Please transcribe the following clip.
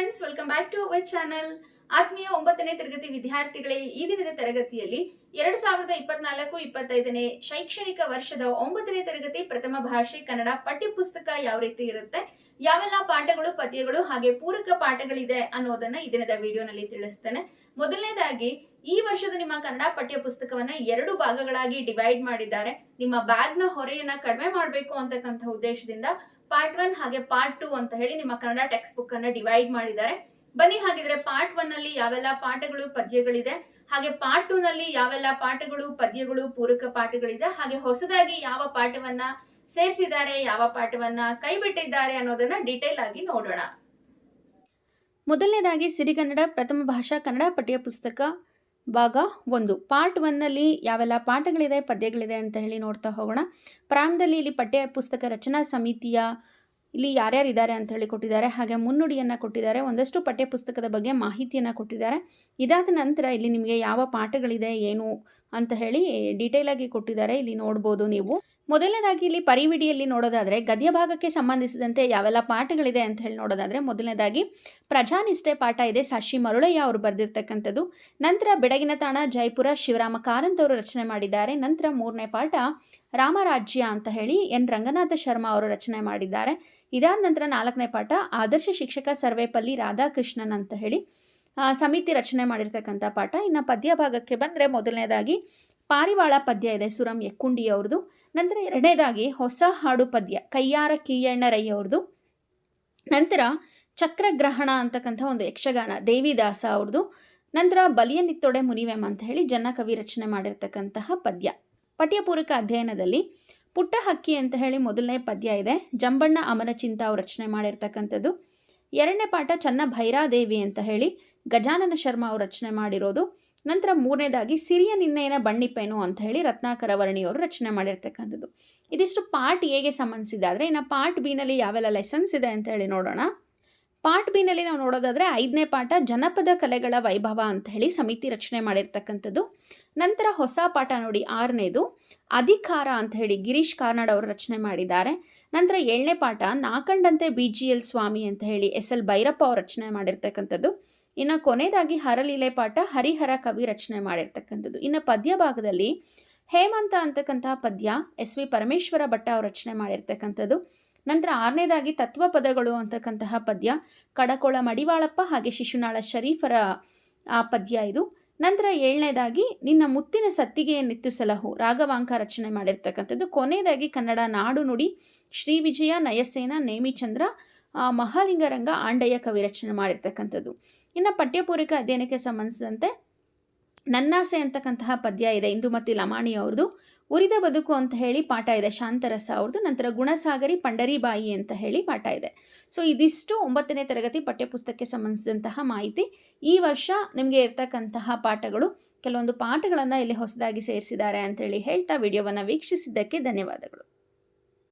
Friends welcome back to our channel ಆತ್ಮೀಯ ಒಂಬತ್ತನೇ ತರಗತಿ ವಿದ್ಯಾರ್ಥಿಗಳೇ, ಈ ದಿನದ ತರಗತಿಯಲ್ಲಿ ಎರಡ್ ಸಾವಿರದ ಇಪ್ಪತ್ನಾಲ್ಕು, ಇಪ್ಪತ್ತೈದನೇ ಶೈಕ್ಷಣಿಕ ವರ್ಷದ ಒಂಬತ್ತನೇ ತರಗತಿ ಪ್ರಥಮ ಭಾಷೆ, ಕನ್ನಡ ಪಠ್ಯಪುಸ್ತಕ ಯಾವ ರೀತಿ ಇರುತ್ತೆ, ಯಾವೆಲ್ಲ ಪಾಠಗಳು, ಪದ್ಯಗಳು ಹಾಗೆ ಪೂರಕ ಪಾಠಗಳಿದೆ ಅನ್ನೋದನ್ನ ಈ ದಿನದ ವಿಡಿಯೋನಲ್ಲಿ ತಿಳಿಸ್ತೇನೆ. ಮೊದಲನೇದಾಗಿ, ಈ ವರ್ಷದ ನಿಮ್ಮ ಕನ್ನಡ ಪಠ್ಯ ಪುಸ್ತಕವನ್ನ ಎರಡು ಭಾಗಗಳಾಗಿ ಡಿವೈಡ್ ಮಾಡಿದ್ದಾರೆ. ನಿಮ್ಮ ಬ್ಯಾಗ್ನ ಹೊರೆಯನ್ನ ಕಡಿಮೆ ಮಾಡಬೇಕು ಅಂತಕ್ಕಂಥ ಉದ್ದೇಶದಿಂದ ಪಾರ್ಟ್ ಒನ್ ಹಾಗೆ ಪಾರ್ಟ್ ಟು ಅಂತ ಹೇಳಿ ನಿಮ್ಮ ಕನ್ನಡ ಟೆಕ್ಸ್ಟ್ ಬುಕ್ ಅನ್ನ ಡಿವೈಡ್ ಮಾಡಿದ್ದಾರೆ. ಬನ್ನಿ ಹಾಗಿದ್ರೆ ಪಾರ್ಟ್ ಒನ್ ಅಲ್ಲಿ ಯಾವೆಲ್ಲ ಪಾಠಗಳು, ಪದ್ಯಗಳಿದೆ. ಹಾಗೆ ಪಾರ್ಟ್ ಟೂ ನಲ್ಲಿ ಯಾವೆಲ್ಲ ಪಾಠಗಳು, ಪದ್ಯಗಳು, ಪೂರಕ ಪಾಠಗಳಿದೆ. ಹಾಗೆ ಹೊಸದಾಗಿ ಯಾವ ಪಾಠವನ್ನ ಸೇರಿಸಿದ್ದಾರೆ, ಯಾವ ಪಾಠವನ್ನ ಕೈ ಬಿಟ್ಟಿದ್ದಾರೆ ಅನ್ನೋದನ್ನ ಡೀಟೇಲ್ ಆಗಿ ನೋಡೋಣ. ಮೊದಲನೇದಾಗಿ ಸಿರಿಗನ್ನಡ ಪ್ರಥಮ ಭಾಷಾ ಕನ್ನಡ ಪಠ್ಯ ಪುಸ್ತಕ. ಭಾಗ ಒಂದು. ಪಾರ್ಟ್ ಒನ್ನಲ್ಲಿ ಯಾವೆಲ್ಲ ಪಾಠಗಳಿದೆ, ಪದ್ಯಗಳಿದೆ ಅಂತ ಹೇಳಿ ನೋಡ್ತಾ ಹೋಗೋಣ. ಪ್ರಾರಂಭದಲ್ಲಿ ಇಲ್ಲಿ ಪಠ್ಯ ಪುಸ್ತಕ ರಚನಾ ಸಮಿತಿಯ ಇಲ್ಲಿ ಯಾರ್ಯಾರು ಇದ್ದಾರೆ ಅಂತ ಹೇಳಿ ಕೊಟ್ಟಿದ್ದಾರೆ. ಹಾಗೆ ಮುನ್ನುಡಿಯನ್ನು ಕೊಟ್ಟಿದ್ದಾರೆ. ಒಂದಷ್ಟು ಪಠ್ಯ ಪುಸ್ತಕದ ಬಗ್ಗೆ ಮಾಹಿತಿಯನ್ನು ಕೊಟ್ಟಿದ್ದಾರೆ. ಇದಾದ ನಂತರ ಇಲ್ಲಿ ನಿಮಗೆ ಯಾವ ಪಾಠಗಳಿದೆ, ಏನು ಅಂತ ಹೇಳಿ ಡೀಟೇಲ್ ಆಗಿ ಕೊಟ್ಟಿದ್ದಾರೆ. ಇಲ್ಲಿ ನೋಡ್ಬೋದು ನೀವು. ಮೊದಲನೇದಾಗಿ ಇಲ್ಲಿ ಪರಿವಿಡಿಯಲ್ಲಿ ನೋಡೋದಾದರೆ ಗದ್ಯ ಭಾಗಕ್ಕೆ ಸಂಬಂಧಿಸಿದಂತೆ ಯಾವೆಲ್ಲ ಪಾಠಗಳಿದೆ ಅಂತ ಹೇಳಿ ನೋಡೋದಾದರೆ ಮೊದಲನೇದಾಗಿ ಪ್ರಜಾನಿಷ್ಠೆ ಪಾಠ ಇದೆ. ಸಾಶಿ ಮರುಳಯ್ಯ ಅವರು ಬರೆದಿರ್ತಕ್ಕಂಥದ್ದು. ನಂತರ ಬೆಡಗಿನ ತಾಣ ಜೈಪುರ ಶಿವರಾಮ ಕಾರಂತ್ ಅವರು ರಚನೆ ಮಾಡಿದ್ದಾರೆ. ನಂತರ ಮೂರನೇ ಪಾಠ ರಾಮರಾಜ್ಯ ಅಂತ ಹೇಳಿ ಎನ್. ರಂಗನಾಥ ಶರ್ಮಾ ಅವರು ರಚನೆ ಮಾಡಿದ್ದಾರೆ. ಇದಾದ ನಂತರ ನಾಲ್ಕನೇ ಪಾಠ ಆದರ್ಶ ಶಿಕ್ಷಕ ಸರ್ವೇಪಲ್ಲಿ ರಾಧಾಕೃಷ್ಣನ್ ಅಂತ ಹೇಳಿ ಸಮಿತಿ ರಚನೆ ಮಾಡಿರ್ತಕ್ಕಂಥ ಪಾಠ. ಇನ್ನು ಪದ್ಯ ಭಾಗಕ್ಕೆ ಬಂದರೆ ಮೊದಲನೇದಾಗಿ ಪಾರಿವಾಳ ಪದ್ಯ ಇದೆ ಸುರಂ ಎಕ್ಕುಂಡಿ ಅವ್ರದ್ದು. ನಂತರ ಎರಡನೇದಾಗಿ ಹೊಸ ಹಾಡು ಪದ್ಯ, ಕೈಯಾರ ಕಿಯಣ್ಣರಯ್ಯ ಅವ್ರದ್ದು. ನಂತರ ಚಕ್ರಗ್ರಹಣ ಅಂತಕ್ಕಂಥ ಒಂದು ಯಕ್ಷಗಾನ, ದೇವಿದಾಸ ಅವ್ರದ್ದು. ನಂತರ ಬಲಿಯನಿತ್ತೊಡೆ ಮುನಿವೆಮ್ ಅಂತ ಹೇಳಿ ಜನಕವಿ ರಚನೆ ಮಾಡಿರ್ತಕ್ಕಂತಹ ಪದ್ಯ. ಪಠ್ಯಪೂರಕ ಅಧ್ಯಯನದಲ್ಲಿ ಪುಟ್ಟ ಹಕ್ಕಿ ಅಂತ ಹೇಳಿ ಮೊದಲನೇ ಪದ್ಯ ಇದೆ. ಜಂಬಣ್ಣ ಅಮರಚಿಂತ ಅವ್ರು ರಚನೆ ಮಾಡಿರ್ತಕ್ಕಂಥದ್ದು. ಎರಡನೇ ಪಾಠ ಚನ್ನ ಭೈರಾದೇವಿ ಅಂತ ಹೇಳಿ ಗಜಾನನ ಶರ್ಮಾ ಅವ್ರು ರಚನೆ ಮಾಡಿರೋದು. ನಂತರ ಮೂರನೇದಾಗಿ ಸಿರಿಯ ನಿನ್ನೆಯನ ಬಣ್ಣಿಪೇನು ಅಂತ ಹೇಳಿ ರತ್ನಾಕರ ವರ್ಣಿಯವರು ರಚನೆ ಮಾಡಿರ್ತಕ್ಕಂಥದ್ದು. ಇದಿಷ್ಟು ಪಾರ್ಟ್ ಎಗೆ ಸಂಬಂಧಿಸಿದಾದರೆ ಇನ್ನು ಪಾರ್ಟ್ ಬಿನಲ್ಲಿ ಯಾವೆಲ್ಲ ಲೆಸನ್ಸ್ ಇದೆ ಅಂತ ಹೇಳಿ ನೋಡೋಣ. ಪಾರ್ಟ್ ಬಿನಲ್ಲಿ ನಾವು ನೋಡೋದಾದರೆ ಐದನೇ ಪಾಠ ಜನಪದ ಕಲೆಗಳ ವೈಭವ ಅಂತ ಹೇಳಿ ಸಮಿತಿ ರಚನೆ ಮಾಡಿರ್ತಕ್ಕಂಥದ್ದು. ನಂತರ ಹೊಸ ಪಾಠ ನೋಡಿ ಆರನೇದು ಅಧಿಕಾರ ಅಂತ ಹೇಳಿ ಗಿರೀಶ್ ಕಾರ್ನಾಡ್ ಅವರು ರಚನೆ ಮಾಡಿದ್ದಾರೆ. ನಂತರ ಏಳನೇ ಪಾಠ ನಾಕಂಡಂತೆ ಬಿ ಜಿ ಎಲ್ ಸ್ವಾಮಿ ಅಂತ ಹೇಳಿ ಎಸ್ ಎಲ್ ಭೈರಪ್ಪ ಅವರು ರಚನೆ ಮಾಡಿರ್ತಕ್ಕಂಥದ್ದು. ಇನ್ನು ಕೊನೆಯದಾಗಿ ಹರಲೀಲೆ ಪಾಠ ಹರಿಹರ ಕವಿ ರಚನೆ ಮಾಡಿರ್ತಕ್ಕಂಥದ್ದು. ಇನ್ನು ಪದ್ಯ ಭಾಗದಲ್ಲಿ ಹೇಮಂತ ಅಂತಕ್ಕಂತಹ ಪದ್ಯ ಎಸ್ ವಿ ಪರಮೇಶ್ವರ ಭಟ್ಟ ಅವರು ರಚನೆ ಮಾಡಿರ್ತಕ್ಕಂಥದ್ದು. ನಂತರ ಆರನೇದಾಗಿ ತತ್ವ ಪದಗಳು ಅಂತಕ್ಕಂತಹ ಪದ್ಯ ಕಡಕೋಳ ಮಡಿವಾಳಪ್ಪ ಹಾಗೆ ಶಿಶುನಾಳ ಶರೀಫರ, ಆ ಪದ್ಯ ಇದು. ನಂತರ ಏಳನೇದಾಗಿ ನಿನ್ನ ಮುತ್ತಿನ ಸತ್ತಿಗೆಯ ನಿತ್ತು ಸಲಹು ರಾಘವಾಂಕ ರಚನೆ ಮಾಡಿರ್ತಕ್ಕಂಥದ್ದು. ಕೊನೆಯದಾಗಿ ಕನ್ನಡ ನಾಡು ನುಡಿ ಶ್ರೀ ವಿಜಯ ನಯಸೇನ ನೇಮಿಚಂದ್ರ ಮಹಾಲಿಂಗರಂಗ ಆಂಡಯ್ಯ ಕವಿ ರಚನೆ ಮಾಡಿರ್ತಕ್ಕಂಥದ್ದು. ಇನ್ನು ಪಠ್ಯಪೂರಕ ಅಧ್ಯಯನಕ್ಕೆ ಸಂಬಂಧಿಸಿದಂತೆ ನನ್ನಾಸೆ ಅಂತಕ್ಕಂತಹ ಪದ್ಯ ಇದೆ ಇಂದುಮತಿ ಲಮಾಣಿ ಅವ್ರದ್ದು ಉರಿದ ಬದುಕು ಅಂತ ಹೇಳಿ ಪಾಠ ಇದೆ ಶಾಂತರಸ ಅವ್ರದ್ದು ನಂತರ ಗುಣಸಾಗರಿ ಪಂಡರಿಬಾಯಿ ಅಂತ ಹೇಳಿ ಪಾಠ ಇದೆ. ಸೊ, ಇದಿಷ್ಟು ಒಂಬತ್ತನೇ ತರಗತಿ ಪಠ್ಯಪುಸ್ತಕಕ್ಕೆ ಸಂಬಂಧಿಸಿದಂತಹ ಮಾಹಿತಿ. ಈ ವರ್ಷ ನಿಮಗೆ ಇರ್ತಕ್ಕಂತಹ ಪಾಠಗಳು ಕೆಲವೊಂದು ಪಾಠಗಳನ್ನು ಇಲ್ಲಿ ಹೊಸದಾಗಿ ಸೇರಿಸಿದ್ದಾರೆ ಅಂತೇಳಿ ಹೇಳ್ತಾ ವಿಡಿಯೋವನ್ನು ವೀಕ್ಷಿಸಿದ್ದಕ್ಕೆ ಧನ್ಯವಾದಗಳು.